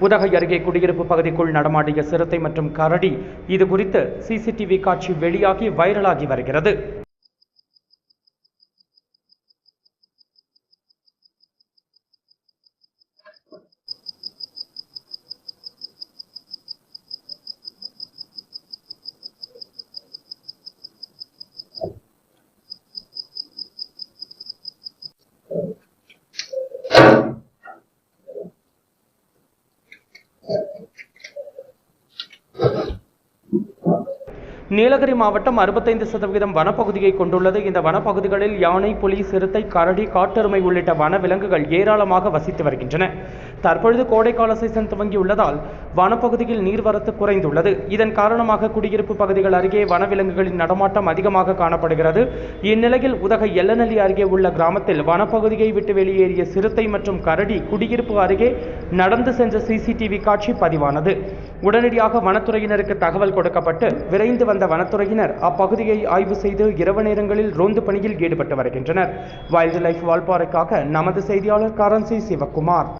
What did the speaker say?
உதகை அருகே குடியிருப்பு பகுதிக்குள் நடமாடிய சிறுத்தை மற்றும் கரடி இது குறித்து சிசிடிவி காட்சி வெளியாகி வைரலாகி வருகிறது. நீலகிரி மாவட்டம் அறுபத்தைந்து சதவிகிதம் வனப்பகுதியை கொண்டுள்ளது. இந்த வனப்பகுதிகளில் யானை புலி சிறுத்தை கரடி காட்டெருமை உள்ளிட்ட வனவிலங்குகள் ஏராளமாக வசித்து வருகின்றன. தற்பொழுது கோடைக்கால சீசன் துவங்கியுள்ளதால் வனப்பகுதியில் நீர்வரத்து குறைந்துள்ளது. இதன் காரணமாக குடியிருப்பு பகுதிகள் அருகே வனவிலங்குகளின் நடமாட்டம் அதிகமாக காணப்படுகிறது. இந்நிலையில் உதகை எல்லநல்லி அருகே உள்ள கிராமத்தில் வனப்பகுதியை விட்டு வெளியேறிய சிறுத்தை மற்றும் கரடி குடியிருப்பு அருகே நடந்து சென்ற சிசிடிவி காட்சி பதிவானது. உடனடியாக வனத்துறையினருக்கு தகவல் கொடுக்கப்பட்டு விரைந்து வந்த வனத்துறையினர் அப்பகுதியை ஆய்வு செய்து இரவு நேரங்களில் ரோந்து பணியில் ஈடுபட்டு வருகின்றனர். வைல்டு லைஃப் வால்பாறைக்காக நமது செய்தியாளர் கரன்சி சிவக்குமார்